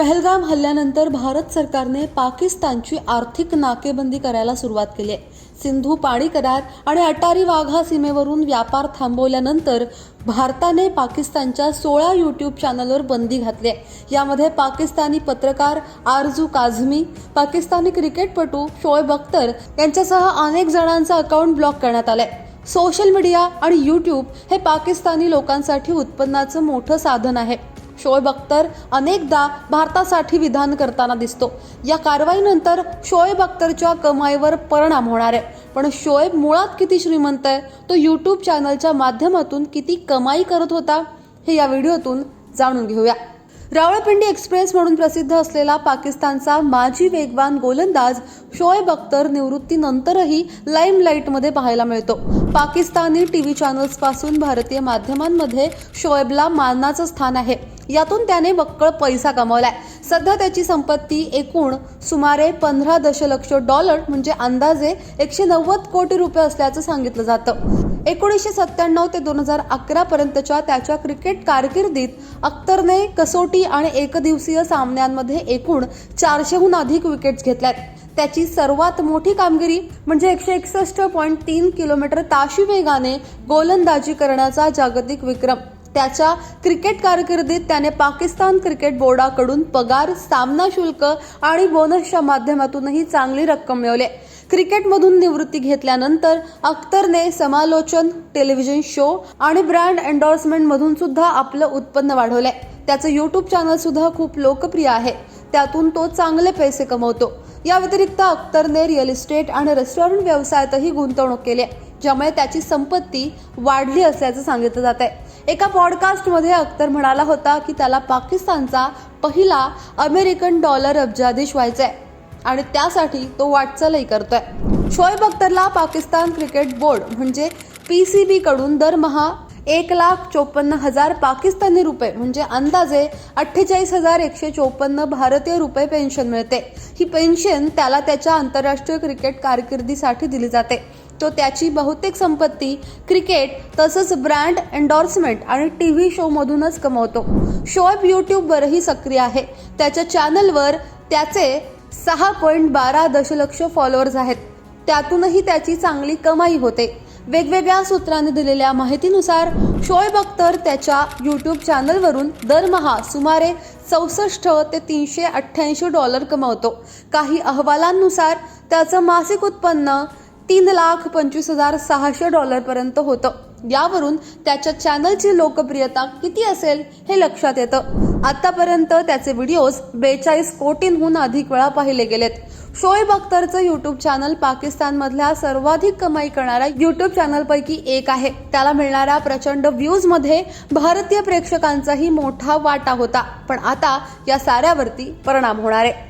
पहलगाम हल्ल्यानंतर भारत सरकारने पाकिस्तानची आर्थिक नाकेबंदी करायला सुरुवात केली आहे. सिंधू पाणी करार आणि अटारी वाघा सीमेवरून व्यापार थांबवल्यानंतर भारताने पाकिस्तानच्या सोळा यूट्यूब चॅनलवर बंदी घातली आहे. यामध्ये पाकिस्तानी पत्रकार आरजू काझमी पाकिस्तानी क्रिकेटपटू शोएब अख्तर यांच्यासह अनेक जणांचा अकाउंट ब्लॉक करण्यात आलाय. सोशल मीडिया आणि यूट्यूब हे पाकिस्तानी लोकांसाठी उत्पन्नाचं मोठं साधन आहे. शोएब अख्तर अनेकदा भारतासाठी विधान करताना दिसतो. या कारवाईनंतर शोएब अख्तरच्या कमाईवर परिणाम होणार आहे. पण शोएब मुळात किती श्रीमंत आहे? तो यूट्यूब चॅनलच्या माध्यमातून किती कमाई करत होता? हे या व्हिडिओतून जाणून घेऊया. रावळपिंडी एक्सप्रेस म्हणून प्रसिद्ध असलेला पाकिस्तानचा माजी वेगवान गोलंदाज शोएब अख्तर निवृत्तीनंतरही लाईमलाईटमध्ये पाहायला मिळतो. पाकिस्तानी टी व्ही चॅनल्सपासून भारतीय माध्यमांमध्ये शोएबला मानाचं स्थान आहे. यातून त्याने बक्कळ पैसा कमावलाय. सध्या त्याची संपत्ती एकूण सुमारे पंधरा दशलक्ष डॉलर म्हणजे अंदाजे एकशे नव्वद कोटी रुपये असल्याचं सांगितलं जातं. एकोणीसशे सत्त्याण्णव ते दोन हजार अकरा पर्यंतच्या त्याच्या क्रिकेट कारकिर्दीत अख्तरने कसोटी आणि एकदिवसीय सामन्यांमध्ये एकूण चारशेहून अधिक विकेट्स घेतल्यात. त्याची सर्वात मोठी कामगिरी म्हणजे एकशे एकसष्ट पॉईंट तीन किलोमीटर ताशी वेगाने गोलंदाजी करण्याचा जागतिक विक्रम. त्याच्या क्रिकेट कारकिर्दीत त्याने पाकिस्तान क्रिकेट बोर्डाकडून पगार सामना शुल्क आणि बोनसच्या माध्यमातूनही चांगली रक्कम मिळवली क्रिकेटमधून निवृत्ती घेतल्यानंतर अख्तरने समालोचन टेलिव्हिजन शो आणि ब्रँड एन्डॉर्समेंट मधून सुद्धा आपलं उत्पन्न वाढवलंय. त्याचं युट्यूब चॅनल सुद्धा खूप लोकप्रिय आहे. त्यातून तो चांगले पैसे कमवतो. या व्यतिरिक्त अख्तरने रिअल इस्टेट आणि रेस्टॉरंट व्यवसायातही गुंतवणूक केली आहे ज्यामुळे त्याची संपत्ती वाढली असल्याचं सांगितलं जात आहे एका पॉडकास्टमध्ये अख्तर म्हणाला होता की त्याला पाकिस्तानचा पहिला अमेरिकन डॉलर अब्जाधीश व्हायचा आहे आणि त्यासाठी तो वाटचालही करतोय. शोएब अख्तरला पाकिस्तान क्रिकेट बोर्ड म्हणजे पी सी बी कडून दरमहा एक लाख चोपन्न हजार पाकिस्तानी रुपये म्हणजे अंदाजे अठ्ठेचाळीस हजार एकशे चोपन्न भारतीय रुपये पेन्शन मिळते. ही पेन्शन त्याला त्याच्या आंतरराष्ट्रीय क्रिकेट कारकिर्दीसाठी दिली जाते. तो त्याची बहुतेक संपत्ती क्रिकेट तसंच ब्रँड एन्डॉर्समेंट आणि टी व्ही शोमधूनच कमवतो. शोएब यूट्यूबवरही सक्रिय आहे. त्याच्या चॅनलवर त्याचे सहा पॉईंट बारा दशलक्ष फॉलोअर्स आहेत. त्यातूनही त्याची चांगली कमाई होते. वेगवेगळ्या सूत्रांनी दिलेल्या माहितीनुसार शोएब अख्तर त्याच्या यूट्यूब चॅनलवरून दरमहा सुमारे चौसष्ट ते तीनशे अठ्ठ्याऐंशी डॉलर कमवतो. काही अहवालांनुसार त्याचं मासिक उत्पन्न तीन लाख पंचवीस हजार सहाशे डॉलरपर्यंत होतं. यावरून त्याच्या चॅनलची लोकप्रियता किती असेल हे लक्षात येतं. आतापर्यंत त्याचे व्हिडिओज बेचाळीस कोटींहून अधिक वेळा पाहिले गेलेत. शोएब अख्तरचं युट्यूब चॅनल पाकिस्तानमधल्या सर्वाधिक कमाई करणाऱ्या युट्यूब चॅनलपैकी एक आहे. त्याला मिळणाऱ्या प्रचंड व्ह्यूजमध्ये भारतीय प्रेक्षकांचाही मोठा वाटा होता. पण आता या साऱ्यावरती परिणाम होणार आहे.